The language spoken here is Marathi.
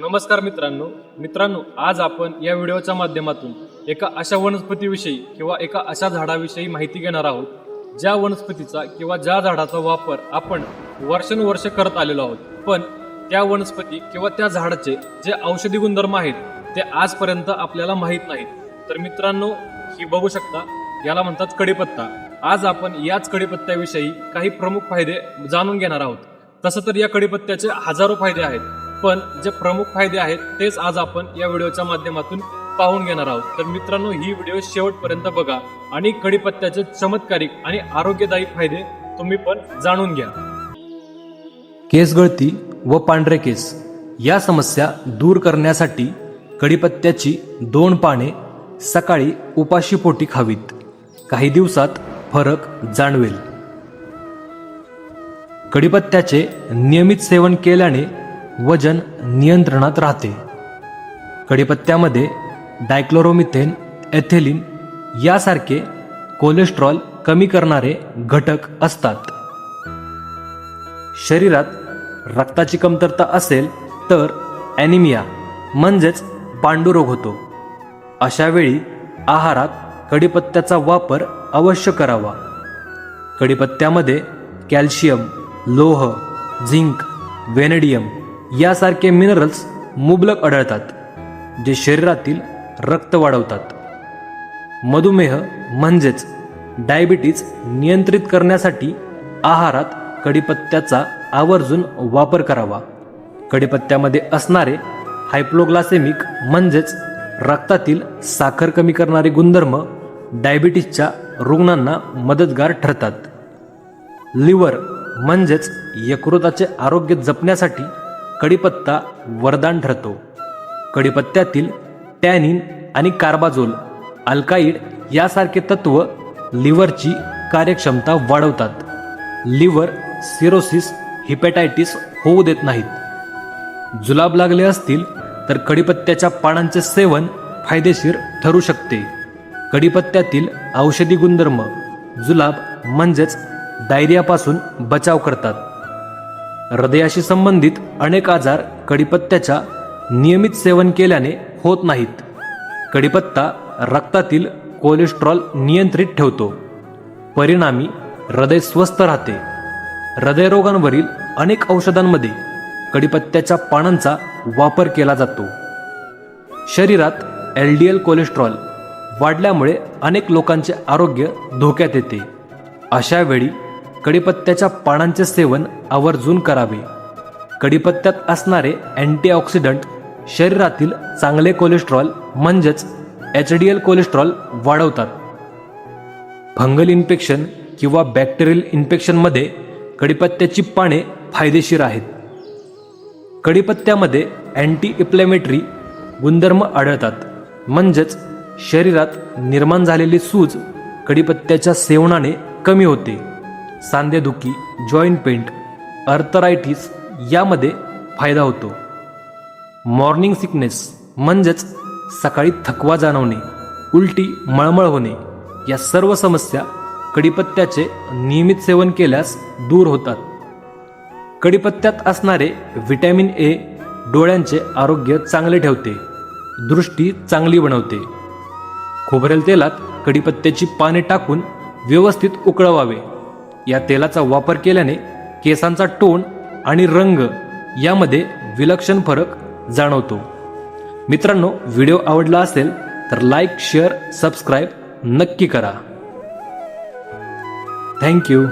नमस्कार मित्रांनो. मित्रांनो आज आपण या व्हिडिओच्या माध्यमातून एका अशा वनस्पतीविषयी किंवा एका अशा झाडाविषयी माहिती घेणार आहोत ज्या वनस्पतीचा किंवा ज्या झाडाचा वापर आपण वर्षानुवर्ष करत आलेलो आहोत. पण त्या वनस्पती किंवा त्या झाडाचे जे औषधी गुणधर्म आहेत ते आजपर्यंत आपल्याला माहीत नाहीत. तर मित्रांनो ही बघू शकता याला म्हणतात कडीपत्ता. आज आपण याच कडीपत्त्याविषयी काही प्रमुख फायदे जाणून घेणार आहोत. तसं तर या कडीपत्त्याचे हजारो फायदे आहेत पण जे प्रमुख फायदे आहेत तेच आज आपण या व्हिडिओच्या माध्यमातून पाहून घेणार आहोत. तर मित्रांनो ही व्हिडिओ शेवटपर्यंत बघा आणि कडीपत्त्याचे चमत्कारिक आणि आरोग्यदायी फायदे तुम्ही पण जाणून घ्या. केस गळती व पांढरे केस या समस्या दूर करण्यासाठी कडीपत्त्याची दोन पाने सकाळी उपाशीपोटी खावीत. काही दिवसात फरक जाणवेल. कडीपत्त्याचे नियमित सेवन केल्याने वजन नियंत्रणात राहते. कडीपत्त्यामध्ये डायक्लोरोमिथेन एथेलिन यासारखे कोलेस्ट्रॉल कमी करणारे घटक असतात. शरीरात रक्ताची कमतरता असेल तर ॲनिमिया म्हणजेच पांडुरोग होतो. अशावेळी आहारात कडीपत्त्याचा वापर अवश्य करावा. कडीपत्त्यामध्ये कॅल्शियम लोह झिंक व्हेनेडियम यासारखे मिनरल्स मुबलक आढळतात जे शरीरातील रक्त वाढवतात. मधुमेह म्हणजेच डायबिटीज नियंत्रित करण्यासाठी आहारात कडीपत्त्याचा आवर्जून वापर करावा. कडीपत्त्यामध्ये असणारे हायप्लोग्लासेमिक म्हणजेच रक्तातील साखर कमी करणारे गुणधर्म डायबिटीजच्या रुग्णांना मदतगार ठरतात. लिव्हर म्हणजेच यकृताचे आरोग्य जपण्यासाठी कडीपत्ता वरदान ठरतो. कडीपत्त्यातील टॅनिन आणि कार्बाझोल अल्काईड यासारखे तत्व लिव्हरची कार्यक्षमता वाढवतात. लिव्हर सिरोसिस हिपॅटायटिस होऊ देत नाहीत. जुलाब लागले असतील तर कडीपत्त्याच्या पानांचे सेवन फायदेशीर ठरू शकते. कडीपत्त्यातील औषधी गुणधर्म जुलाब म्हणजेच डायरियापासून बचाव करतात. हृदयाशी संबंधित अनेक आजार कडीपत्त्याच्या नियमित सेवन केल्याने होत नाहीत. कडीपत्ता रक्तातील कोलेस्ट्रॉल नियंत्रित ठेवतो. परिणामी हृदय स्वस्थ राहते. हृदयरोगांवरील अनेक औषधांमध्ये कडीपत्त्याच्या पानांचा वापर केला जातो. शरीरात एल डी एल कोलेस्ट्रॉल वाढल्यामुळे अनेक लोकांचे आरोग्य धोक्यात येते. अशा वेळी कडीपत्त्याच्या पानांचे सेवन आवर्जून करावे. कडीपत्त्यात असणारे अँटीऑक्सिडंट शरीरातील चांगले कोलेस्ट्रॉल म्हणजेच एच डी एल कोलेस्ट्रॉल वाढवतात. फंगल इन्फेक्शन किंवा बॅक्टेरियल इन्फेक्शनमध्ये कडीपत्त्याची पाने फायदेशीर आहेत. कडीपत्त्यामध्ये अँटी इप्लेमेटरी गुणधर्म आढळतात. म्हणजेच शरीरात निर्माण झालेली सूज कडीपत्त्याच्या सेवनाने कमी होते. सांधेदुखी जॉईंट पेंट अर्थरायटिस यामध्ये फायदा होतो. मॉर्निंग सिकनेस म्हणजेच सकाळी थकवा जाणवणे उलटी मळमळ होणे या सर्व समस्या कडीपत्त्याचे नियमित सेवन केल्यास दूर होतात. कडीपत्त्यात असणारे व्हिटॅमिन ए डोळ्यांचे आरोग्य चांगले ठेवते दृष्टी चांगली बनवते. खोबरेल तेलात कडीपत्त्याची पाने टाकून व्यवस्थित उकळवावे. या तेलाचा वापर केल्याने केसांचा टोन आणि रंग यामध्ये विलक्षण फरक जाणवतो. मित्रांनो व्हिडिओ आवडला असेल तर लाईक शेअर सबस्क्राईब नक्की करा. थँक्यू.